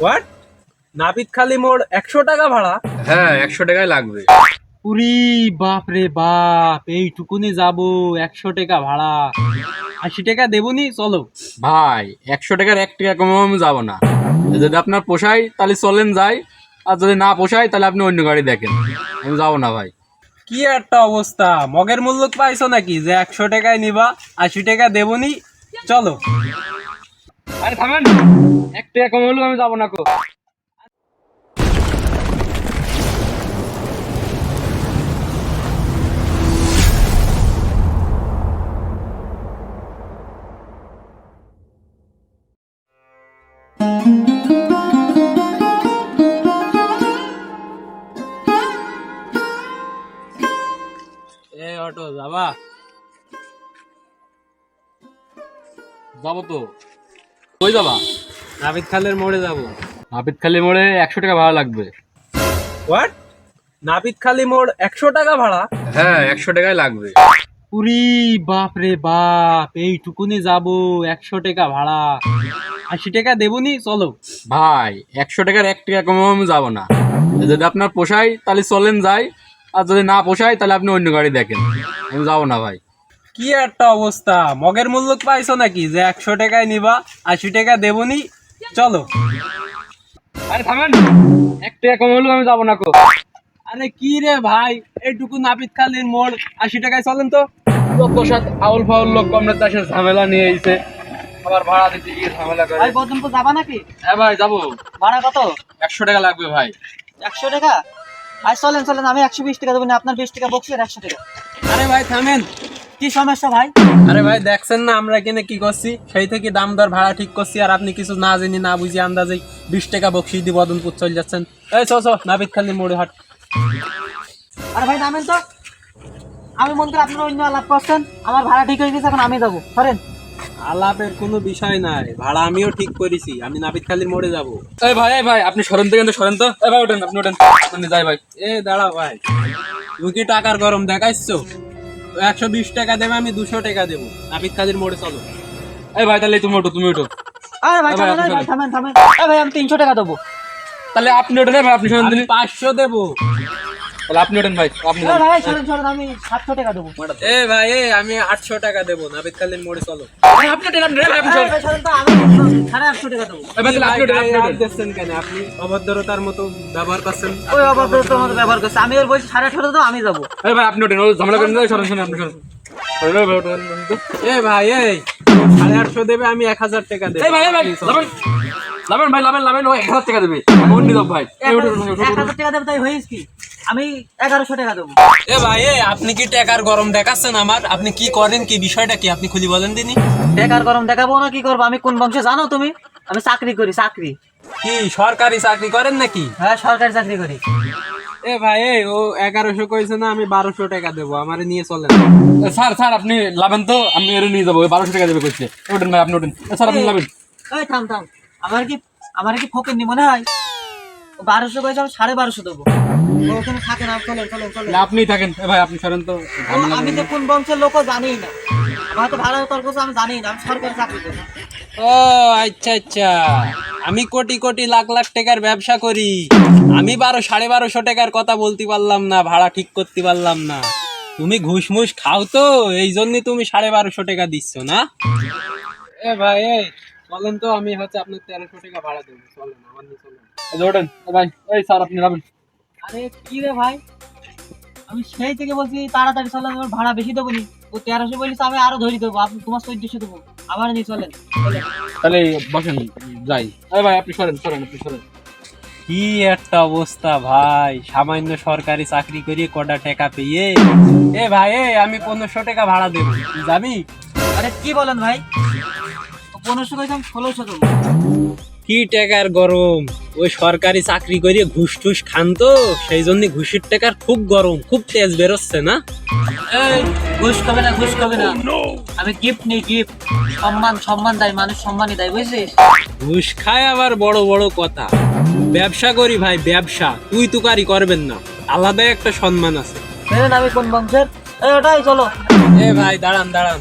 What নাপিত খালি মোড় একশো টাকা ভাড়া। হ্যাঁ একশো টাকায় লাগবে। উরি বাপ রে বাপ এইটুকুনি যাব একশো টাকা ভাড়া। আশি টাকা দেবনি চলো। ভাই একশো টাকার এক টাকা কমেও আমি যাব না। যদি আপনার পোষায় তাহলে চলেন যাই। আর যদি না পোষায় তাহলে আপনি অন্য গাড়ি দেখেন। আমি যাব না ভাই। কি একটা অবস্থা। মগের মূল্য পাইছো নাকি? যে একশো টাকায় নিবা আশি টাকা দেবনি চলো। আরে থামেন। এক টাকা কমে হলেও আমি যাব না কো। এ, অটো, যাবা? যাব তো। কই যাবা? নাপিত খালের মোড়ে যাব। নাপিত খালি মোড়ে একশো টাকা ভাড়া লাগবে। হোয়াট নাপিত খালি মোড় একশো টাকা ভাড়া? হ্যাঁ একশো টাকায় লাগবে। উরি বাপ রে বাপ এইটুকুনি যাব একশো টাকা ভাড়া। আশি টাকা দেবনি চলো। ভাই একশো টাকার এক টাকা কমেও আমি যাব না। যদি আপনার পোষায় তাহলে চলেন যাই। আর যদি না পোষায় তাহলে আপনি অন্য গাড়ি দেখেন। আমি যাব না ভাই। কি একটা অবস্থা? মগের মূল্য পাইছো নাকি? যে একশো টাকায় নিবা আশি টাকা দেবনি চলো। আরে থামেন এক টাকা কমে হলেও আমি যাব না কো। আরে কি রে ভাই এইটুকু নাপিত খালির মোড় আশি টাকায় চলেন তো। লোক সাথে আউল ফাউল লোক কমনে চাষের ঝামেলা নিয়ে এসে আবার ভাড়া দিতে গিয়ে ঝামেলা করে। ভাই বদনপুর যাবা নাকি? হ্যাঁ ভাই যাব। ভাড়া কত? একশো টাকা লাগবে ভাই। একশো টাকা? আর চলেন চলেন আমি একশো বিশ টাকা দেবো না আপনার বিশ টাকা বকছি আর একশো টাকা। আরে ভাই থামেন। কি সমস্যা ভাই? আরে ভাই দেখছেন না আমরা এখানে কি করছি? সেই থেকে দাম দর ভাড়া ঠিক করছি আর আপনি কিছু না জেনে না বুঝি আন্দাজে বিশ টাকা দিয়ে বদনপুর চলে যাচ্ছেন। এই চ চ নাপিত খালির মোড়ে হাট। আরে ভাই নামেন তো। আমি মনে করি আপনার অন্য আলাপ করছেন। আমার ভাড়া ঠিক হয়ে গেছে এখন আমি যাব। সরেন আলাপের কোনো বিষয় নাই। ভাড়া আমিও ঠিক করেছি আমি নাপিত খালির মোড়ে যাব। এই ভাই এই ভাই আপনি সরেন থেকে সরেন তো। এই ভাই ওঠেন আপনি ওঠেন। আপনি যাই ভাই। এ দাঁড়া ভাই। তুমি কি টাকার গরম দেখাইছো? একশো বিশ টাকা দেবে আমি দুশো টাকা দেবো। আবিদ কাদের মোড়ে চলো। এই ভাই তাহলে তুমি ওঠো তুমি ওঠো। আরে ভাই থামেন ভাই থামেন থামেন। ভাই আমি তিনশো টাকা দেবো। তাহলে আপনি ওঠেন ভাই আপনি পাঁচশো দেবো। তাহলে আপনি ওঠেন ভাই আপনি ভাই সরেন সরেন আমি সাতশো টাকা দেবো। এ ভাই এ আমি আটশো টাকা দেবো নাপিত খালির মোড়ে চলো। এই, আপনি ওঠেন আপনি ভাই, আপনি সরেন। সরেন তো আমি সাড়ে আটশো টাকা দেবো। এই তাহলে আপনি ওঠেন আপনি গায়ে হাত ওঠেন দিচ্ছেন কেন? আপনি অভদ্রতার মতো ব্যবহার করছেন। ওই অবাক তোমার ব্যবহার করছে। আমি ওর বলছি সাড়ে আঠারো আমি যাব। এই ভাই আপনি ওঠেন ও ঝামেলা করেন সরেন সরেন আপনি সরেন। সরেন, এই। এ ভাই সাড়ে আটশো দেবে আমি এক হাজার টাকা দেবো। ভাই ভাই লাভেন ভাই লাভেন লাভেন ও এক হাজার টাকা দেবে। অন্য ভাই। এক হাজার টাকা দেবো তাই হয়েছে কি? আমি এগারোশো টাকা দেবো। এ ভাই এ আপনি কি টাকার গরম দেখাচ্ছেন আমার? আপনি কি করেন? কি বিষয়টা কি? আপনি খুলি বলেন দিনি। বেকার গরম দেখাবো না কি করব? আমি কোন বংশে জানো তুমি? আমি চাকরি করি চাকরি। কি সরকারি চাকরি করেন নাকি? হ্যাঁ সরকারি চাকরি করি। এ ভাই এ ও এগারোশো কইছে না আমি বারোশো টাকা দেবো আমারে নিয়ে চলেন। স্যার স্যার আপনি লাভেন তো? আমি এর নিয়ে যাব বারোশো টাকা দেবে করছে ওঠেন ভাই আপনি ওঠেন। স্যার আপনি লাভেন। এই থাম থাম। আমার কি আমার কি ফকির নি মনে হয়? বারোশো কয়েছে আমি সাড়ে বারোশো দেবো। ওখানে থাকে না চলেন চলেন চলেন। না, থাকেন। ভাই আপনি সরেন তো। আমি তো কোন বংশের লোকও জানি না। আমার তো ভাড়া তর্ক আমি জানি না আমি সরকারি চাকরি করি। ও আচ্ছা আচ্ছা। আমি কোটি কোটি লাখ লাখ টাকার ব্যবসা করি। আমি বারো সাড়ে বারোশো টাকার কথা বলতে পারলাম না ভাড়া ঠিক করতে পারলাম না। তুমি ঘুষ মুষ খাও তো এই জন্য তুমি সাড়ে বারোশো টাকা দিচ্ছ না? এ ভাই বলেন তো আমি হচ্ছে আপনার তেরোশো টাকা ভাড়া দেবো। চলেন আমার নিয়ে চলেন। ভাই এই স্যার আপনি লাভেন আরে কি রে ভাই? আমি সেই থেকে বলছি তাড়াতাড়ি চলেন আমার ভাড়া বেশি দেবো নি। ও তেরোশো বলিস আমি আরও ধরি দেবো আপনি তোমার চোদ্দশো দেবো। আমার নিয়ে চলেন। তাহলে বসেন যাই। এই ভাই আপনি সরেন সরেন আপনি সরেন। কি একটা অবস্থা ভাই সামান্য সরকারি চাকরি করিয়ে কটা টাকা পেয়ে। এ ভাই এ আমি পনেরোশো টাকা ভাড়া দেবো। যাবি? আরে কি বলেন ভাই? পনেরোশো কইছে আমি ষোলোশো দেবো। কি টাকার গরম? ওই সরকারি চাকরি করিয়ে ঘুষ টুস খান তো সেই জন্য ঘুষের টাকার খুব গরম খুব তেজ বেরোচ্ছে না? এই ঘুষ খাবে না ঘুষ খাবে না। আমি গিফট নিই গিফট সম্মান সম্মান দেয় মানুষ সম্মানই দেয় বুঝছিস? ঘুষ খায় আবার বড় বড় কথা। ব্যবসা করি ভাই ব্যবসা। তুই তুকারি করবেন না। আলাদা একটা সম্মান আছে। আমি কোন বংশের? এই ওটাই চলো। এ ভাই দাঁড়ান দাঁড়ান।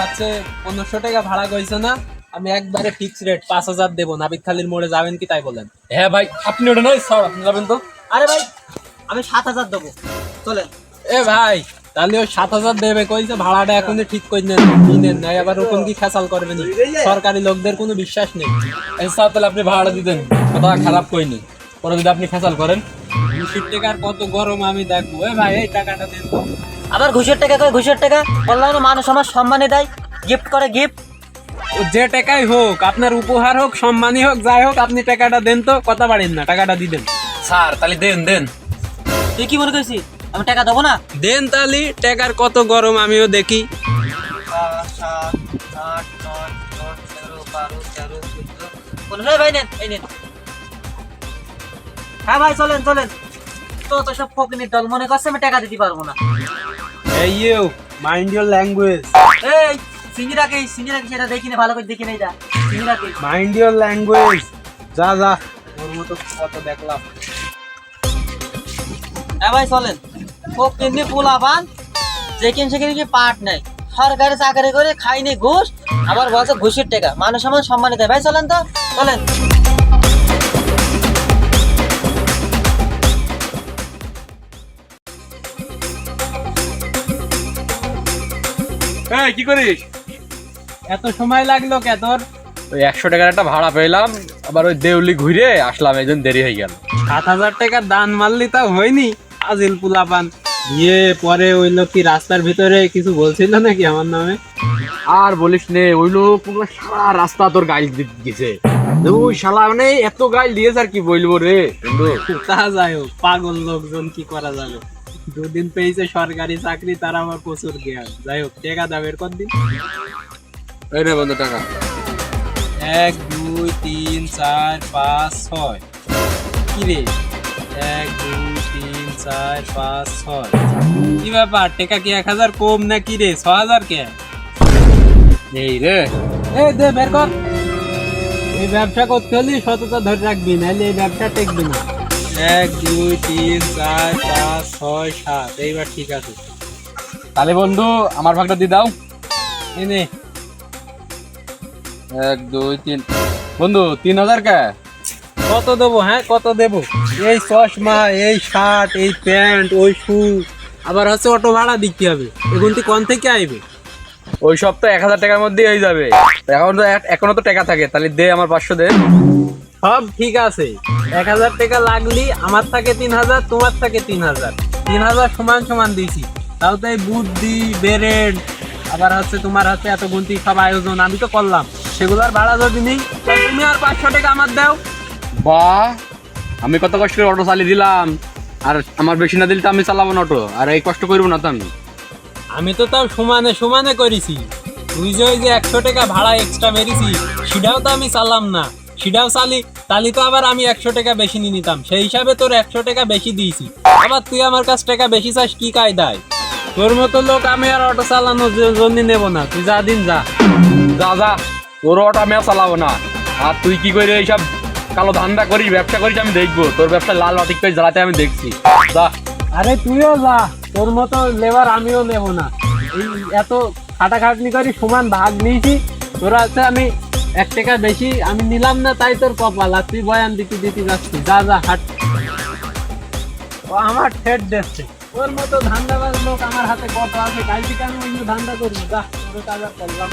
হচ্ছে পনেরোশো টাকা ভাড়া কইছো না? আমি একবারে ফিক্স রেট পাঁচ হাজার দেবো নাবিক খালির মোড়ে যাবেন কি তাই বলেন? হ্যাঁ ভাই আপনি ওটা নয় স্যার আপনি যাবেন তো। আরে ভাই আমি সাত হাজার দেবো। চলেন। এ ভাই তাহলে ওই সাত হাজার দেবে কইছে ভাড়াটা এখনই ঠিক করে নেন নেন নাই আবার ওরকম কি খেসাল করবেন সরকারি লোকদের কোনো বিশ্বাস নেই। এই স্যার তাহলে আপনি ভাড়া দিতেন কথা খারাপ কইনি পরে যদি আপনি ফেসাল করেন। দুশো টাকার কত গরম আমি দেখব। এ ভাই এই টাকাটা দেন তো। আবার ঘুষের টাকা করে ঘুষের টাকা? বললাম মানুষ আমার সম্মানে দেয় গিফট করে গিফট যে টাকাই হোক আপনার উপহার হোক সম্মানই হোক যাই হোক আপনি টাকাটা দেন তো কথা পারেন না টাকাটা দিবেন স্যার তাহলে দেন দেন। তুই কি মনে করছিস? আমি টাকা দেবো না? দেন তালি টাকার কত গরম আমিও দেখি। ভাই নেন, এই নেন। হ্যাঁ ভাই চলেন চলেন। তো তো সব ফকিনির দল মনে করছে আমি টাকা দিতে পারব না। এই ইউ মাইন্ড ইউর ল্যাঙ্গুয়েজ এই সিঙ্গিরাকে সিঙ্গিরাকে সেটা দেখি না ভালো করে দেখি না এটা মাইন্ড ইউর ল্যাঙ্গুয়েজ যা যা। ওর মতো কত দেখলাম। হ্যাঁ ভাই চলেন। ফকিনি পোলাপান যেখানে সেখানে কি পাট নেই সরকারি চাকরি করে খাইনি ঘুষ আবার বলছে ঘুষের টাকা। মানুষ আমার সম্মানিত দেয়। ভাই চলেন তো। চলেন। কি করিস? এত সময় লাগল কে তোর? ওই একশো টাকার একটা ভাড়া পেলাম আবার ওই দেউলি ঘুরে আসলাম এই জন্য দেরি হয়ে গেল। সাত হাজার টাকা দান মারলি তাও হয়নি আজিল পুলাপান। দিয়ে পরে ওই লোক কি রাস্তার ভিতরে কিছু বলছিল নাকি আমার নামে? আর বলিস নে ওই লোক পুরো সারা রাস্তা তোর গাইল দিছে ওই শালা মানে এত গাইল দিয়েছে আর কি বলব রে তা যাই হোক পাগল লোকজন কি করা যাবে? দুদিন পেয়েছে সরকারি চাকরি তারা আমার প্রচুর জ্ঞান। যাই হোক টেকা দামের কদিন এই রে বন্ধু টাকা। এক দুই তিন চার পাঁচ ছয়। কি রে? এক দুই তিন চার পাঁচ ছয়। কি ব্যাপার? টেকা কি এক হাজার কম না কি রে? ছ হাজার কে? এই রে। এই দে বের কর। এই ব্যবসা করতে হলে সততা ধরে রাখবি নাহলে এই ব্যবসা টেকবি না। এক দুই তিন চার পাঁচ ছয় সাত। এইবার ঠিক আছে। তাহলে বন্ধু আমার ভাগটা দিয়ে দাও। এনে এক দুই তিন। বন্ধু তিন হাজার কে? কত দেবো হ্যাঁ? কত দেবো? এই চশমা এই শার্ট এই প্যান্ট ওই শু। আবার হচ্ছে অটো ভাড়া দিতে হবে। এগুনটি কোন থেকে আইবে? ওই সব তো এক হাজার টাকার মধ্যেই হয়ে যাবে। এখন তো এক- এখনও তো টাকা থাকে। তাহলে দে আমার পাঁচশো দে। সব ঠিক আছে। এক হাজার টাকা লাগলি আমার থাকে তিন হাজার তোমার থাকে তিন হাজার। তিন হাজার সমান সমান দিয়েছি। তাও তো এই বুদ্ধি বেরেড আবার হচ্ছে তোমার হচ্ছে এত গুনতি সব আয়োজন আমি তো করলাম। সেগুলোর ভাড়া যদি নেই তুমি আর পাঁচশো টাকা আমার দাও। বাহ আমি কত কষ্ট করে অটো চালিয়ে দিলাম। আর আমার বেশি না দিলে তো আমি চালাবো না অটো। আর এই কষ্ট করব না তো আমি। আমি তো তাও সমানে সমানে করেছি। তুই যে ওই যে একশো টাকা ভাড়া এক্সট্রা মেরেছি সেটাও তো আমি চালাম না। সেটাও চালি তালি তো আবার আমি একশো টাকা বেশি নিয়ে নিতাম। সেই হিসাবে তোর একশো টাকা বেশি দিয়েছি। আবার তুই আমার কাছ টাকা বেশি চাস কি কায়দায়? তোর মতো লোক আমি আর অটো চালানোর জন্য নেব না। তুই যা দিন যা। যা যা। তোর অটো আমি চালাবো না। আর তুই কি করে এইসব কালো ধান্দা করিস, ব্যবসা করিস, আমি দেখব। তোর ব্যবসা লাল অটিক করে জ্বালাতে আমি দেখছি। যা। আরে তুইও যা, তোর মতো লেবার আমিও নেব না। এই এত খাটাখাটনি করি সমান ভাগ নিয়েছি। তোরা আছে আমি এক টাকা বেশি, আমি নিলাম না, তাই তোর কপাল। আর তুই বয়ান দিতে দিতে যাচ্ছি। যা যা, হাট। ও আমার ঠেট দেখছে ওর মতো ধান্দাবাজ লোক আমার হাতে কত আছে? কাল থেকে আমি ধান্দা করব? যা, তোর কাজ করলাম।